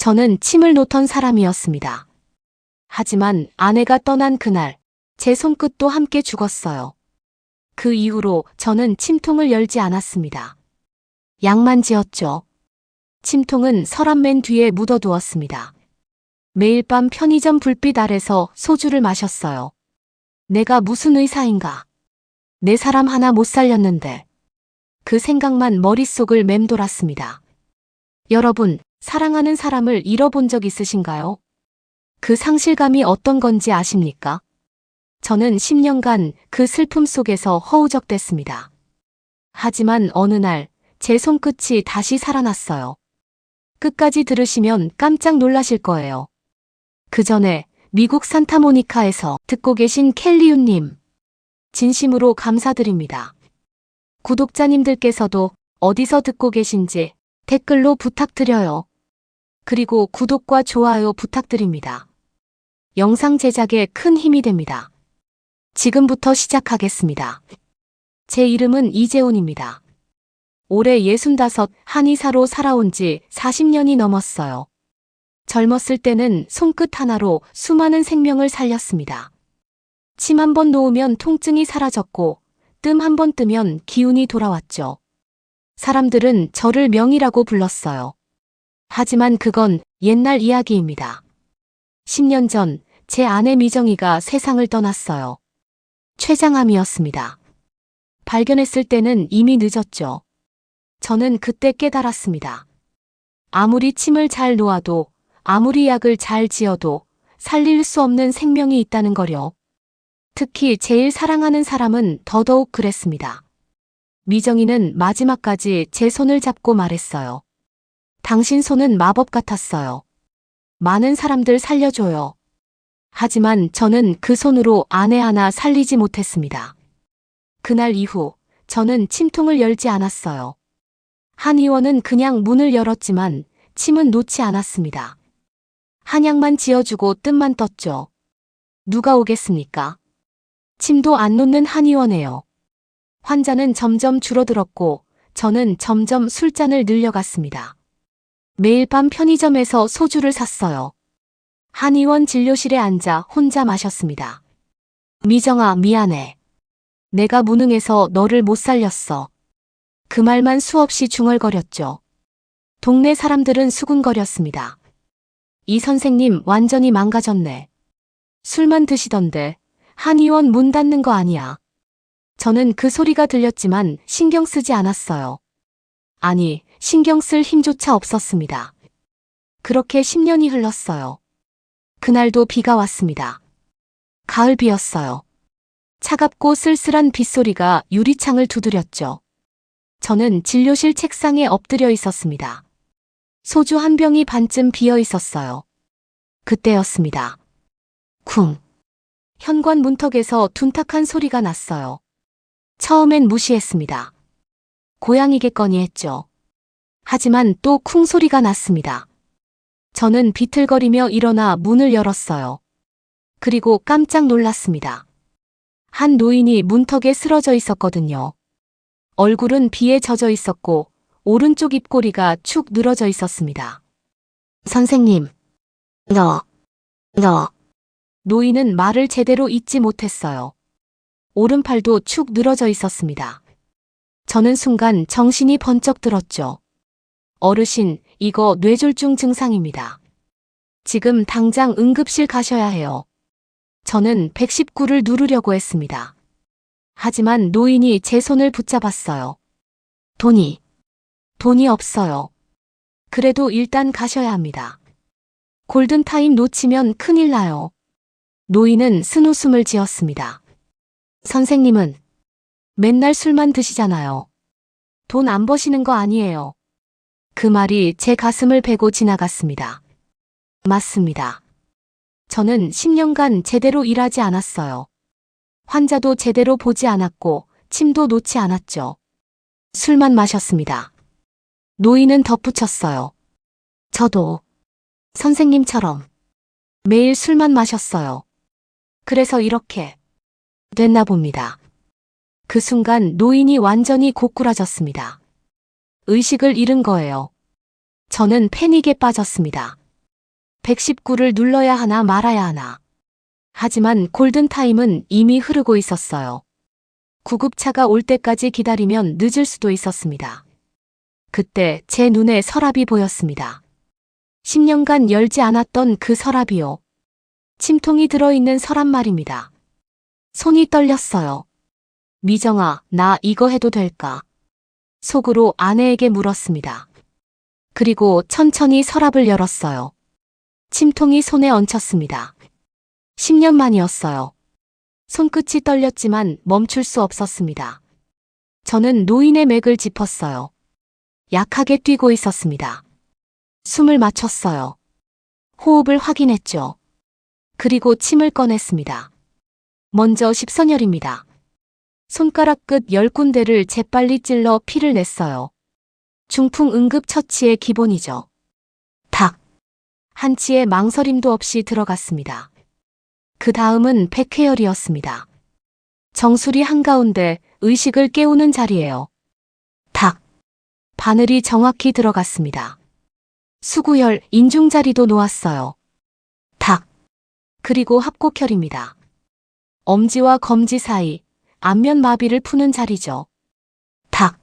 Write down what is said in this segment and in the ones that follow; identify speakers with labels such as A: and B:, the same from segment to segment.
A: 저는 침을 놓던 사람이었습니다. 하지만 아내가 떠난 그날, 제 손끝도 함께 죽었어요. 그 이후로 저는 침통을 열지 않았습니다. 양만 지었죠. 침통은 서랍맨 뒤에 묻어두었습니다. 매일 밤 편의점 불빛 아래서 소주를 마셨어요. 내가 무슨 의사인가? 내 사람 하나 못 살렸는데. 그 생각만 머릿속을 맴돌았습니다. 여러분, 사랑하는 사람을 잃어본 적 있으신가요? 그 상실감이 어떤 건지 아십니까? 저는 10년간 그 슬픔 속에서 허우적댔습니다. 하지만 어느 날 제 손끝이 다시 살아났어요. 끝까지 들으시면 깜짝 놀라실 거예요. 그 전에 미국 산타모니카에서 듣고 계신 켈리유님. 진심으로 감사드립니다. 구독자님들께서도 어디서 듣고 계신지 댓글로 부탁드려요. 그리고 구독과 좋아요 부탁드립니다. 영상 제작에 큰 힘이 됩니다. 지금부터 시작하겠습니다. 제 이름은 이재훈입니다. 올해 65 한의사로 살아온 지 40년이 넘었어요. 젊었을 때는 손끝 하나로 수많은 생명을 살렸습니다. 침 한 번 놓으면 통증이 사라졌고 뜸 한 번 뜨면 기운이 돌아왔죠. 사람들은 저를 명이라고 불렀어요. 하지만 그건 옛날 이야기입니다. 10년 전 제 아내 미정이가 세상을 떠났어요. 췌장암이었습니다. 발견했을 때는 이미 늦었죠. 저는 그때 깨달았습니다. 아무리 침을 잘 놓아도 아무리 약을 잘 지어도 살릴 수 없는 생명이 있다는 거려. 특히 제일 사랑하는 사람은 더더욱 그랬습니다. 미정이는 마지막까지 제 손을 잡고 말했어요. 당신 손은 마법 같았어요. 많은 사람들 살려줘요. 하지만 저는 그 손으로 아내 하나 살리지 못했습니다. 그날 이후 저는 침통을 열지 않았어요. 한의원은 그냥 문을 열었지만 침은 놓지 않았습니다. 한약만 지어주고 뜸만 떴죠. 누가 오겠습니까? 침도 안 놓는 한의원에요. 환자는 점점 줄어들었고 저는 점점 술잔을 늘려갔습니다. 매일 밤 편의점에서 소주를 샀어요. 한의원 진료실에 앉아 혼자 마셨습니다. 미정아, 미안해. 내가 무능해서 너를 못 살렸어. 그 말만 수없이 중얼거렸죠. 동네 사람들은 수군거렸습니다. 이 선생님 완전히 망가졌네. 술만 드시던데 한의원 문 닫는 거 아니야. 저는 그 소리가 들렸지만 신경 쓰지 않았어요. 아니, 신경 쓸 힘조차 없었습니다. 그렇게 10년이 흘렀어요. 그날도 비가 왔습니다. 가을 비였어요. 차갑고 쓸쓸한 빗소리가 유리창을 두드렸죠. 저는 진료실 책상에 엎드려 있었습니다. 소주 한 병이 반쯤 비어 있었어요. 그때였습니다. 쿵. 현관 문턱에서 둔탁한 소리가 났어요. 처음엔 무시했습니다. 고양이겠거니 했죠. 하지만 또 쿵 소리가 났습니다. 저는 비틀거리며 일어나 문을 열었어요. 그리고 깜짝 놀랐습니다. 한 노인이 문턱에 쓰러져 있었거든요. 얼굴은 비에 젖어 있었고 오른쪽 입꼬리가 축 늘어져 있었습니다. 선생님, 너, 너. 노인은 말을 제대로 잊지 못했어요. 오른팔도 축 늘어져 있었습니다. 저는 순간 정신이 번쩍 들었죠. 어르신, 이거 뇌졸중 증상입니다. 지금 당장 응급실 가셔야 해요. 저는 119를 누르려고 했습니다. 하지만 노인이 제 손을 붙잡았어요. 돈이, 돈이 없어요. 그래도 일단 가셔야 합니다. 골든타임 놓치면 큰일 나요. 노인은 쓴웃음을 지었습니다. 선생님은 맨날 술만 드시잖아요. 돈 안 버시는 거 아니에요. 그 말이 제 가슴을 베고 지나갔습니다. 맞습니다. 저는 10년간 제대로 일하지 않았어요. 환자도 제대로 보지 않았고 침도 놓지 않았죠. 술만 마셨습니다. 노인은 덧붙였어요. 저도 선생님처럼 매일 술만 마셨어요. 그래서 이렇게 됐나 봅니다. 그 순간 노인이 완전히 고꾸라졌습니다. 의식을 잃은 거예요. 저는 패닉에 빠졌습니다. 119를 눌러야 하나 말아야 하나. 하지만 골든타임은 이미 흐르고 있었어요. 구급차가 올 때까지 기다리면 늦을 수도 있었습니다. 그때 제 눈에 서랍이 보였습니다. 10년간 열지 않았던 그 서랍이요. 침통이 들어있는 서랍 말입니다. 손이 떨렸어요. 미정아, 나 이거 해도 될까? 속으로 아내에게 물었습니다. 그리고 천천히 서랍을 열었어요. 침통이 손에 얹혔습니다. 10년 만이었어요. 손끝이 떨렸지만 멈출 수 없었습니다. 저는 노인의 맥을 짚었어요. 약하게 뛰고 있었습니다. 숨을 맞췄어요. 호흡을 확인했죠. 그리고 침을 꺼냈습니다. 먼저 십선열입니다. 손가락 끝열 군데를 재빨리 찔러 피를 냈어요. 중풍 응급 처치의 기본이죠. 탁. 한치의 망설임도 없이 들어갔습니다. 그 다음은 백회열이었습니다. 정수리 한가운데 의식을 깨우는 자리예요. 탁. 바늘이 정확히 들어갔습니다. 수구열, 인중자리도 놓았어요. 탁. 그리고 합곡혈입니다. 엄지와 검지 사이, 안면 마비를 푸는 자리죠. 탁.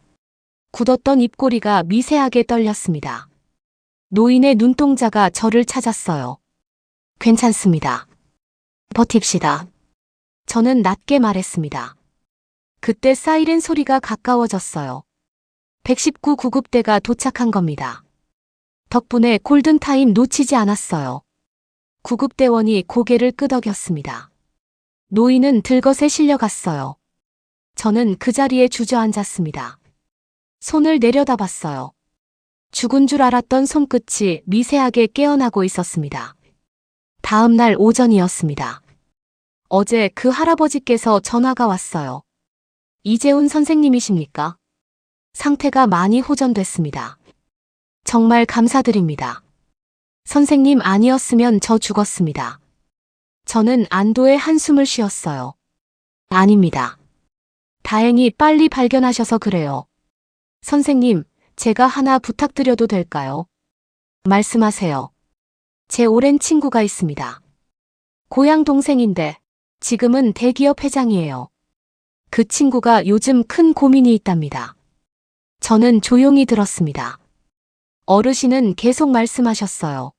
A: 굳었던 입꼬리가 미세하게 떨렸습니다. 노인의 눈동자가 저를 찾았어요. 괜찮습니다. 버팁시다. 저는 낮게 말했습니다. 그때 사이렌 소리가 가까워졌어요. 119 구급대가 도착한 겁니다. 덕분에 골든타임 놓치지 않았어요. 구급대원이 고개를 끄덕였습니다. 노인은 들것에 실려갔어요. 저는 그 자리에 주저앉았습니다. 손을 내려다봤어요. 죽은 줄 알았던 손끝이 미세하게 깨어나고 있었습니다. 다음 날 오전이었습니다. 어제 그 할아버지께서 전화가 왔어요. 이재훈 선생님이십니까? 상태가 많이 호전됐습니다. 정말 감사드립니다. 선생님 아니었으면 저 죽었습니다. 저는 안도의 한숨을 쉬었어요. 아닙니다. 다행히 빨리 발견하셔서 그래요. 선생님, 제가 하나 부탁드려도 될까요? 말씀하세요. 제 오랜 친구가 있습니다. 고향 동생인데 지금은 대기업 회장이에요. 그 친구가 요즘 큰 고민이 있답니다. 저는 조용히 들었습니다. 어르신은 계속 말씀하셨어요.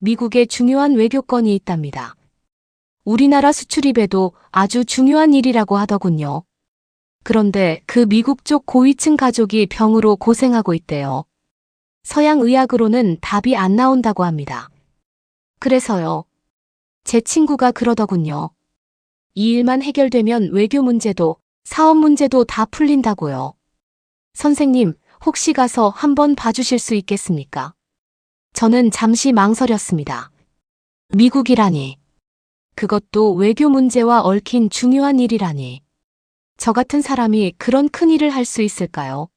A: 미국에 중요한 외교권이 있답니다. 우리나라 수출입에도 아주 중요한 일이라고 하더군요. 그런데 그 미국 쪽 고위층 가족이 병으로 고생하고 있대요. 서양 의학으로는 답이 안 나온다고 합니다. 그래서요. 제 친구가 그러더군요. 이 일만 해결되면 외교 문제도 사업 문제도 다 풀린다고요. 선생님, 혹시 가서 한번 봐주실 수 있겠습니까? 저는 잠시 망설였습니다. 미국이라니. 그것도 외교 문제와 얽힌 중요한 일이라니. 저 같은 사람이 그런 큰 일을 할 수 있을까요?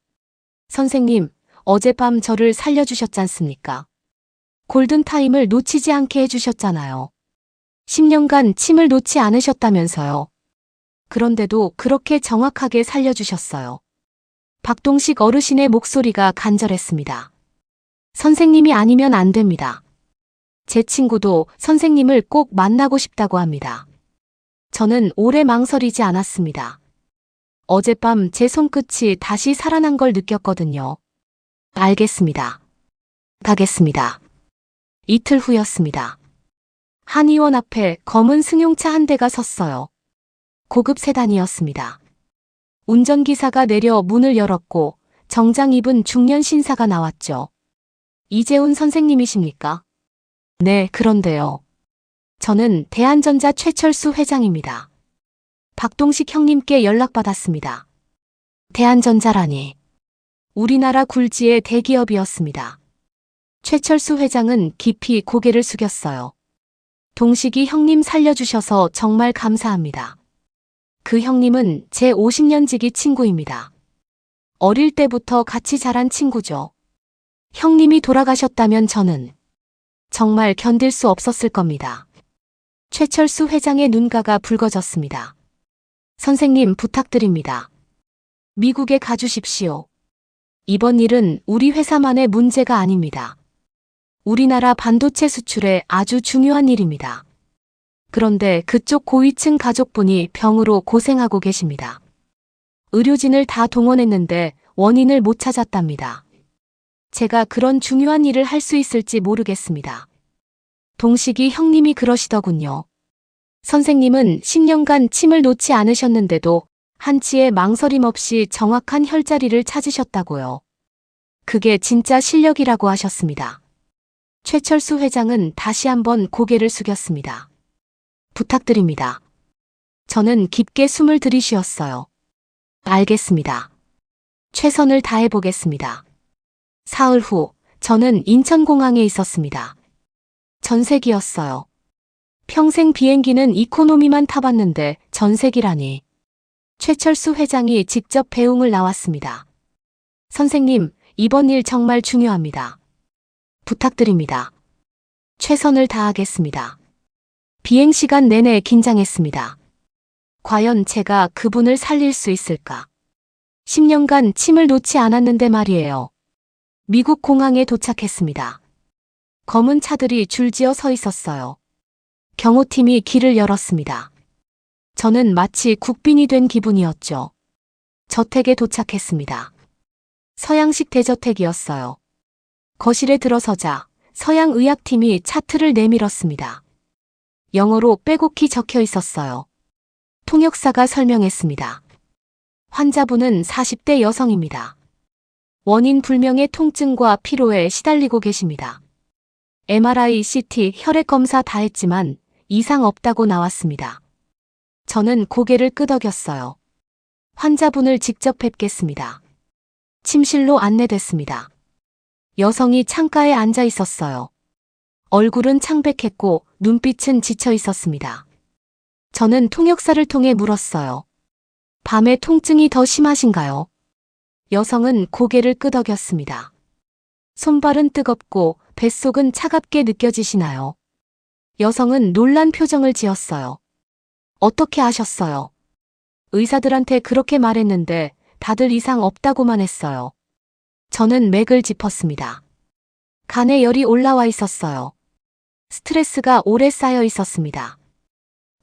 A: 선생님, 어젯밤 저를 살려주셨잖습니까? 골든타임을 놓치지 않게 해주셨잖아요. 10년간 침을 놓지 않으셨다면서요. 그런데도 그렇게 정확하게 살려주셨어요. 박동식 어르신의 목소리가 간절했습니다. 선생님이 아니면 안 됩니다. 제 친구도 선생님을 꼭 만나고 싶다고 합니다. 저는 오래 망설이지 않았습니다. 어젯밤 제 손끝이 다시 살아난 걸 느꼈거든요. 알겠습니다. 가겠습니다. 이틀 후였습니다. 한의원 앞에 검은 승용차 한 대가 섰어요. 고급 세단이었습니다. 운전기사가 내려 문을 열었고 정장 입은 중년 신사가 나왔죠. 이재훈 선생님이십니까? 네, 그런데요. 저는 대한전자 최철수 회장입니다. 박동식 형님께 연락받았습니다. 대한전자라니. 우리나라 굴지의 대기업이었습니다. 최철수 회장은 깊이 고개를 숙였어요. 동식이 형님 살려주셔서 정말 감사합니다. 그 형님은 제 50년 지기 친구입니다. 어릴 때부터 같이 자란 친구죠. 형님이 돌아가셨다면 저는 정말 견딜 수 없었을 겁니다. 최철수 회장의 눈가가 붉어졌습니다. 선생님 부탁드립니다. 미국에 가주십시오. 이번 일은 우리 회사만의 문제가 아닙니다. 우리나라 반도체 수출에 아주 중요한 일입니다. 그런데 그쪽 고위층 가족분이 병으로 고생하고 계십니다. 의료진을 다 동원했는데 원인을 못 찾았답니다. 제가 그런 중요한 일을 할 수 있을지 모르겠습니다. 동식이 형님이 그러시더군요. 선생님은 10년간 침을 놓지 않으셨는데도 한치의 망설임 없이 정확한 혈자리를 찾으셨다고요. 그게 진짜 실력이라고 하셨습니다. 최철수 회장은 다시 한번 고개를 숙였습니다. 부탁드립니다. 저는 깊게 숨을 들이쉬었어요. 알겠습니다. 최선을 다해보겠습니다. 사흘 후, 저는 인천공항에 있었습니다. 전세기였어요. 평생 비행기는 이코노미만 타봤는데 전세기라니. 최철수 회장이 직접 배웅을 나왔습니다. 선생님, 이번 일 정말 중요합니다. 부탁드립니다. 최선을 다하겠습니다. 비행 시간 내내 긴장했습니다. 과연 제가 그분을 살릴 수 있을까? 10년간 침을 놓지 않았는데 말이에요. 미국 공항에 도착했습니다. 검은 차들이 줄지어 서 있었어요. 경호팀이 길을 열었습니다. 저는 마치 국빈이 된 기분이었죠. 저택에 도착했습니다. 서양식 대저택이었어요. 거실에 들어서자 서양의학팀이 차트를 내밀었습니다. 영어로 빼곡히 적혀 있었어요. 통역사가 설명했습니다. 환자분은 40대 여성입니다. 원인 불명의 통증과 피로에 시달리고 계십니다. MRI, CT, 혈액 검사 다 했지만 이상 없다고 나왔습니다. 저는 고개를 끄덕였어요. 환자분을 직접 뵙겠습니다. 침실로 안내됐습니다. 여성이 창가에 앉아 있었어요. 얼굴은 창백했고 눈빛은 지쳐 있었습니다. 저는 통역사를 통해 물었어요. 밤에 통증이 더 심하신가요? 여성은 고개를 끄덕였습니다. 손발은 뜨겁고 뱃속은 차갑게 느껴지시나요? 여성은 놀란 표정을 지었어요. 어떻게 아셨어요? 의사들한테 그렇게 말했는데 다들 이상 없다고만 했어요. 저는 맥을 짚었습니다. 간에 열이 올라와 있었어요. 스트레스가 오래 쌓여 있었습니다.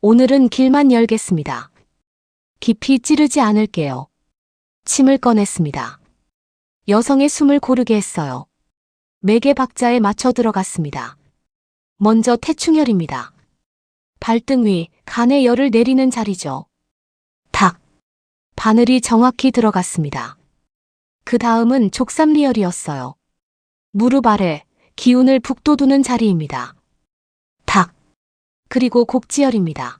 A: 오늘은 길만 열겠습니다. 깊이 찌르지 않을게요. 침을 꺼냈습니다. 여성의 숨을 고르게 했어요. 맥의 박자에 맞춰 들어갔습니다. 먼저 태충혈입니다. 발등 위 간에 열을 내리는 자리죠. 탁. 바늘이 정확히 들어갔습니다. 그 다음은 족삼리열이었어요. 무릎 아래 기운을 북돋우는 자리입니다. 탁. 그리고 곡지열입니다.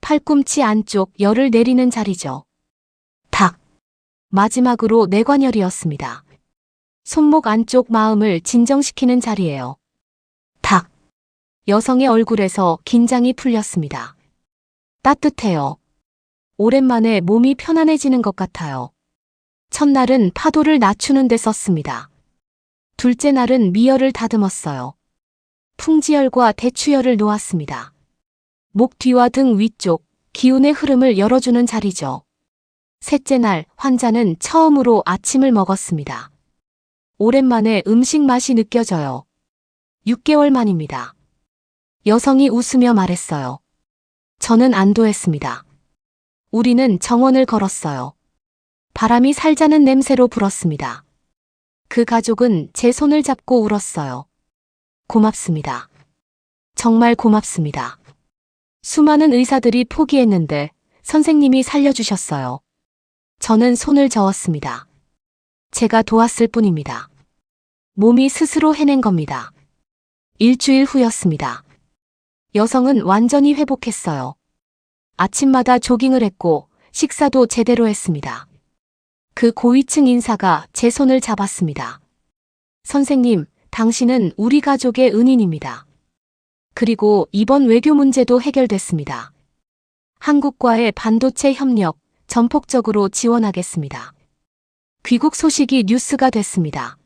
A: 팔꿈치 안쪽 열을 내리는 자리죠. 탁. 마지막으로 내관열이었습니다. 손목 안쪽 마음을 진정시키는 자리예요. 탁. 여성의 얼굴에서 긴장이 풀렸습니다. 따뜻해요. 오랜만에 몸이 편안해지는 것 같아요. 첫날은 파도를 낮추는 데 썼습니다. 둘째 날은 미열을 다듬었어요. 풍지열과 대추열을 놓았습니다. 목 뒤와 등 위쪽, 기운의 흐름을 열어주는 자리죠. 셋째 날 환자는 처음으로 아침을 먹었습니다. 오랜만에 음식 맛이 느껴져요. 6개월 만입니다. 여성이 웃으며 말했어요. 저는 안도했습니다. 우리는 정원을 걸었어요. 바람이 살자는 냄새로 불었습니다. 그 가족은 제 손을 잡고 울었어요. 고맙습니다. 정말 고맙습니다. 수많은 의사들이 포기했는데 선생님이 살려주셨어요. 저는 손을 저었습니다. 제가 도왔을 뿐입니다. 몸이 스스로 해낸 겁니다. 일주일 후였습니다. 여성은 완전히 회복했어요. 아침마다 조깅을 했고 식사도 제대로 했습니다. 그 고위층 인사가 제 손을 잡았습니다. 선생님, 당신은 우리 가족의 은인입니다. 그리고 이번 외교 문제도 해결됐습니다. 한국과의 반도체 협력 전폭적으로 지원하겠습니다. 귀국 소식이 뉴스가 됐습니다.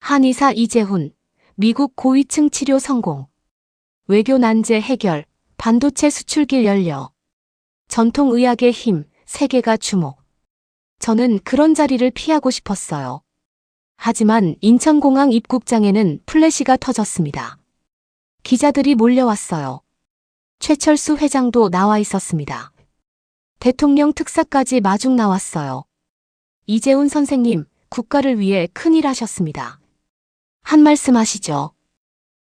A: 한의사 이재훈, 미국 고위층 치료 성공, 외교 난제 해결, 반도체 수출길 열려, 전통의학의 힘, 세계가 주목. 저는 그런 자리를 피하고 싶었어요. 하지만 인천공항 입국장에는 플래시가 터졌습니다. 기자들이 몰려왔어요. 최철수 회장도 나와 있었습니다. 대통령 특사까지 마중 나왔어요. 이재훈 선생님, 국가를 위해 큰일 하셨습니다. 한 말씀 하시죠.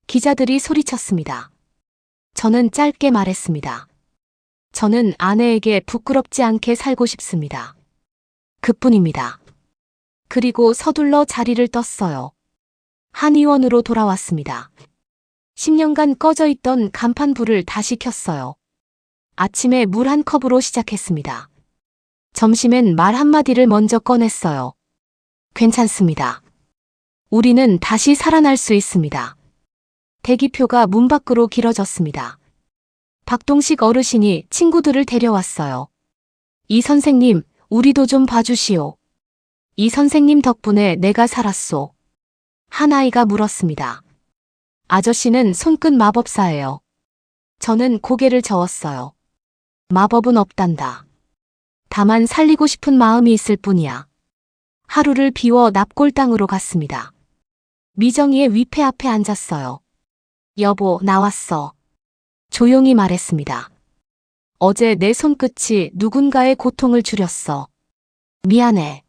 A: 기자들이 소리쳤습니다. 저는 짧게 말했습니다. 저는 아내에게 부끄럽지 않게 살고 싶습니다. 그뿐입니다. 그리고 서둘러 자리를 떴어요. 한 의원으로 돌아왔습니다. 10년간 꺼져 있던 간판 불을 다시 켰어요. 아침에 물 한 컵으로 시작했습니다. 점심엔 말 한마디를 먼저 꺼냈어요. 괜찮습니다. 우리는 다시 살아날 수 있습니다. 대기표가 문 밖으로 길어졌습니다. 박동식 어르신이 친구들을 데려왔어요. 이 선생님, 우리도 좀 봐주시오. 이 선생님 덕분에 내가 살았소. 한 아이가 물었습니다. 아저씨는 손끝 마법사예요. 저는 고개를 저었어요. 마법은 없단다. 다만 살리고 싶은 마음이 있을 뿐이야. 하루를 비워 납골당으로 갔습니다. 미정이의 위패 앞에 앉았어요. 여보, 나왔어. 조용히 말했습니다. 어제 내 손끝이 누군가의 고통을 줄였어. 미안해.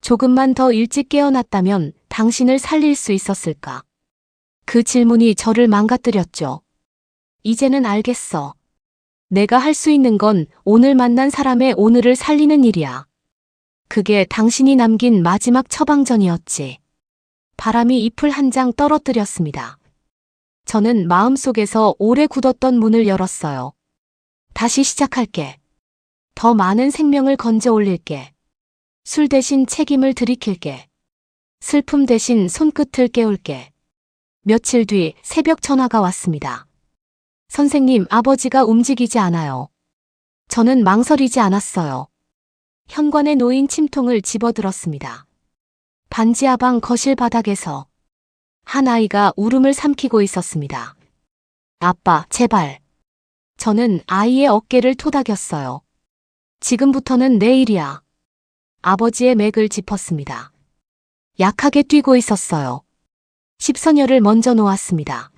A: 조금만 더 일찍 깨어났다면 당신을 살릴 수 있었을까? 그 질문이 저를 망가뜨렸죠. 이제는 알겠어. 내가 할 수 있는 건 오늘 만난 사람의 오늘을 살리는 일이야. 그게 당신이 남긴 마지막 처방전이었지. 바람이 잎을 한 장 떨어뜨렸습니다. 저는 마음속에서 오래 굳었던 문을 열었어요. 다시 시작할게. 더 많은 생명을 건져 올릴게. 술 대신 책임을 들이킬게. 슬픔 대신 손끝을 깨울게. 며칠 뒤 새벽 전화가 왔습니다. 선생님, 아버지가 움직이지 않아요. 저는 망설이지 않았어요. 현관에 놓인 침통을 집어들었습니다. 반지 하방 거실 바닥에서 한 아이가 울음을 삼키고 있었습니다. 아빠, 제발. 저는 아이의 어깨를 토닥였어요. 지금부터는 내 일이야. 아버지의 맥을 짚었습니다. 약하게 뛰고 있었어요. 십선혈을 먼저 놓았습니다.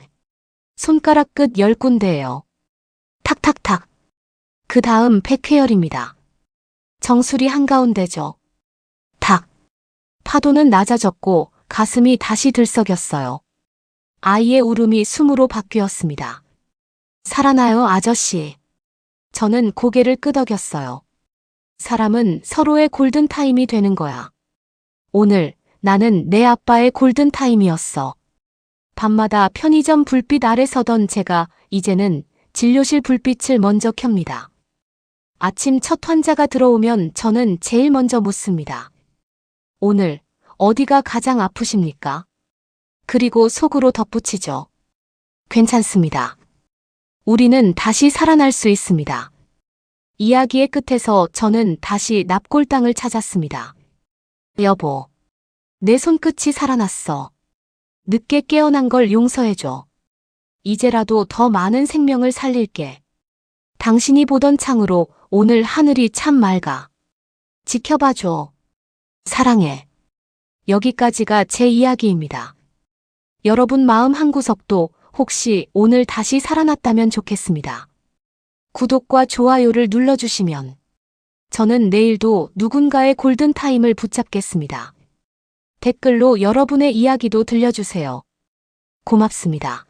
A: 손가락 끝 열 군데예요. 탁탁탁. 그 다음 백회열입니다. 정수리 한가운데죠. 탁. 파도는 낮아졌고 가슴이 다시 들썩였어요. 아이의 울음이 숨으로 바뀌었습니다. 살아나요, 아저씨. 저는 고개를 끄덕였어요. 사람은 서로의 골든타임이 되는 거야. 오늘 나는 내 아빠의 골든타임이었어. 밤마다 편의점 불빛 아래 서던 제가 이제는 진료실 불빛을 먼저 켭니다. 아침 첫 환자가 들어오면 저는 제일 먼저 묻습니다. 오늘 어디가 가장 아프십니까? 그리고 속으로 덧붙이죠. 괜찮습니다. 우리는 다시 살아날 수 있습니다. 이야기의 끝에서 저는 다시 납골당을 찾았습니다. 여보, 내 손끝이 살아났어. 늦게 깨어난 걸 용서해줘. 이제라도 더 많은 생명을 살릴게. 당신이 보던 창으로 오늘 하늘이 참 맑아. 지켜봐줘. 사랑해. 여기까지가 제 이야기입니다. 여러분 마음 한구석도 혹시 오늘 다시 살아났다면 좋겠습니다. 구독과 좋아요를 눌러주시면 저는 내일도 누군가의 골든타임을 붙잡겠습니다. 댓글로 여러분의 이야기도 들려주세요. 고맙습니다.